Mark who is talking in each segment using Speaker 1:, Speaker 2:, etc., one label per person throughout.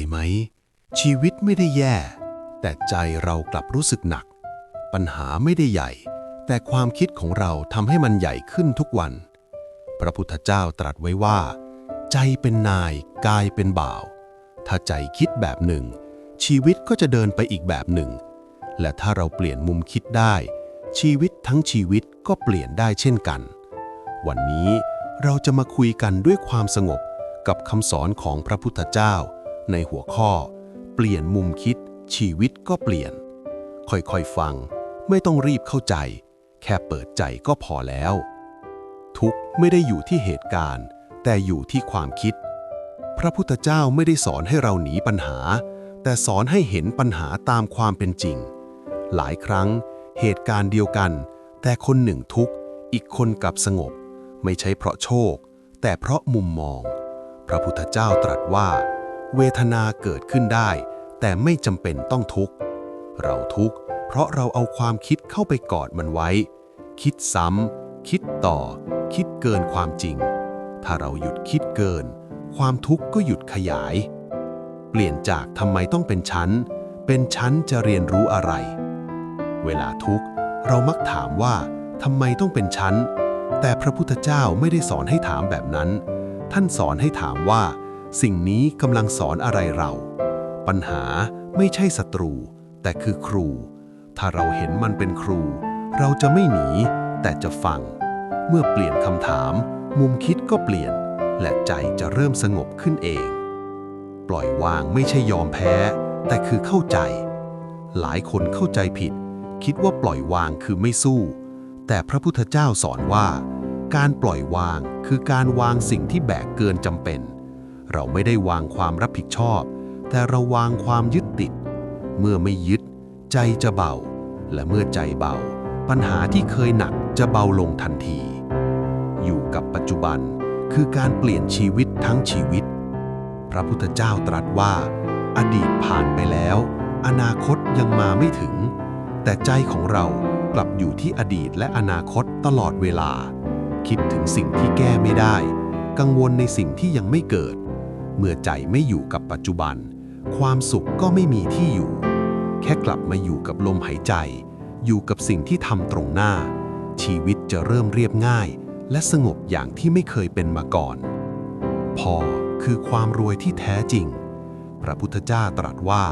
Speaker 1: ยไหม ชีวิตไม่ได้แย่ แต่ใจเรากลับรู้สึกหนัก ปัญหาไม่ได้ใหญ่ แต่ความคิดของเราทำให้มันใหญ่ขึ้นทุกวัน พระพุทธเจ้าตรัสไว้ว่า ใจเป็นนาย กายเป็นบ่าว ถ้าใจคิดแบบหนึ่ง ชีวิตก็จะเดินไปอีกแบบหนึ่ง และถ้าเราเปลี่ยนมุมคิดได้ ชีวิตทั้งชีวิตก็เปลี่ยนได้เช่นกัน วันนี้เราจะมาคุยกันด้วยความสงบกับคำสอนของพระพุทธเจ้า ในหัวข้อ เปลี่ยนมุมคิด ชีวิตก็เปลี่ยน ค่อยๆฟัง ไม่ต้องรีบเข้าใจ แค่เปิดใจก็พอแล้ว ทุกข์ไม่ได้อยู่ที่เหตุการณ์ แต่อยู่ที่ความคิด พระพุทธเจ้าไม่ได้สอนให้เราหนีปัญหา แต่สอนให้เห็นปัญหาตามความเป็นจริง หลายครั้ง เหตุการณ์เดียวกัน แต่คนหนึ่งทุกข์อีกคนกลับสงบ ไม่ใช่เพราะโชค แต่เพราะมุมมอง พระพุทธเจ้าตรัสว่า เวทนาเกิดขึ้นได้ แต่ไม่จำเป็นต้องทุกข์ เราทุกข์เพราะเราเอาความคิดเข้าไปกอดมันไว้ คิดซ้ำ คิดต่อ คิดเกินความจริง ถ้าเราหยุดคิดเกิน ความทุกข์ก็หยุดขยาย เปลี่ยนจากทำไมต้องเป็นชั้น เป็นชั้นจะเรียนรู้อะไร เวลาทุกข์เรามักถามว่าทำไมต้องเป็นชั้น แต่พระพุทธเจ้าไม่ได้สอนให้ถามแบบนั้น ท่านสอนให้ถามว่า สิ่งนี้กำลังสอนอะไรเรา ปัญหาไม่ใช่ศัตรู แต่คือครู ถ้าเราเห็นมันเป็นครู เราจะไม่หนี แต่จะฟัง เมื่อเปลี่ยนคำถาม มุมคิดก็เปลี่ยน และใจจะเริ่มสงบขึ้นเอง ปล่อยวางไม่ใช่ยอมแพ้ แต่คือเข้าใจ หลายคนเข้าใจผิด คิดว่าปล่อยวางคือไม่สู้ แต่พระพุทธเจ้าสอนว่า การปล่อยวางคือการวางสิ่งที่แบกเกินจำเป็น เราไม่ได้วางความรับผิดชอบ แต่เราวางความยึดติด เมื่อไม่ยึด ใจจะเบา และเมื่อใจเบา ปัญหาที่เคยหนักจะเบาลงทันที อยู่กับปัจจุบันคือการเปลี่ยนชีวิตทั้งชีวิต พระพุทธเจ้าตรัสว่า อดีตผ่านไปแล้ว อนาคตยังมาไม่ถึง แต่ใจของเรากลับอยู่ที่อดีตและอนาคตตลอดเวลา คิดถึงสิ่งที่แก้ไม่ได้ กังวลในสิ่งที่ยังไม่เกิด เมื่อใจไม่อยู่กับปัจจุบัน ความสุขก็ไม่มีที่อยู่ แค่กลับมาอยู่กับลมหายใจ อยู่กับสิ่งที่ทำตรงหน้า ชีวิตจะเริ่มเรียบง่าย และสงบอย่างที่ไม่เคยเป็นมาก่อน พอคือความรวยที่แท้จริง พระพุทธเจ้าตรัสว่า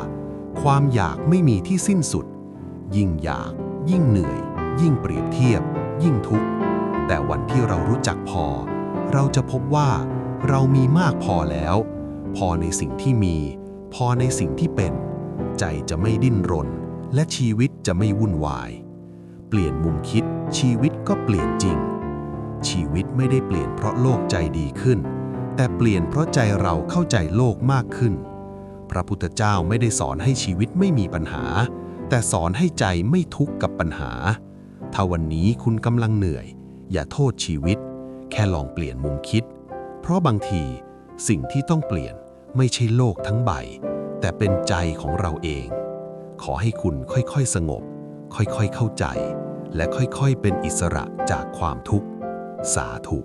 Speaker 1: ความอยากไม่มีที่สิ้นสุด ยิ่งอยาก ยิ่งเหนื่อย ยิ่งเปรียบเทียบ ยิ่งทุกข์แต่วันที่เรารู้จักพอ เราจะพบว่า เรามีมากพอแล้ว พอในสิ่งที่มี พอในสิ่งที่เป็น ใจจะไม่ดิ้นรน และชีวิตจะไม่วุ่นวาย เปลี่ยนมุมคิด ชีวิตก็เปลี่ยนจริง ชีวิตไม่ได้เปลี่ยนเพราะโลกใจดีขึ้น แต่เปลี่ยนเพราะใจเราเข้าใจโลกมากขึ้น พระพุทธเจ้าไม่ได้สอนให้ชีวิตไม่มีปัญหา แต่สอนให้ใจไม่ทุกข์กับปัญหา ถ้าวันนี้คุณกำลังเหนื่อย อย่าโทษชีวิต แค่ลองเปลี่ยนมุมคิด เพราะบางทีสิ่งที่ต้องเปลี่ยนไม่ใช่โลกทั้งใบ แต่เป็นใจของเราเอง ขอให้คุณค่อยๆสงบ ค่อยๆเข้าใจ และค่อยๆเป็นอิสระจากความทุกข์ สาธุ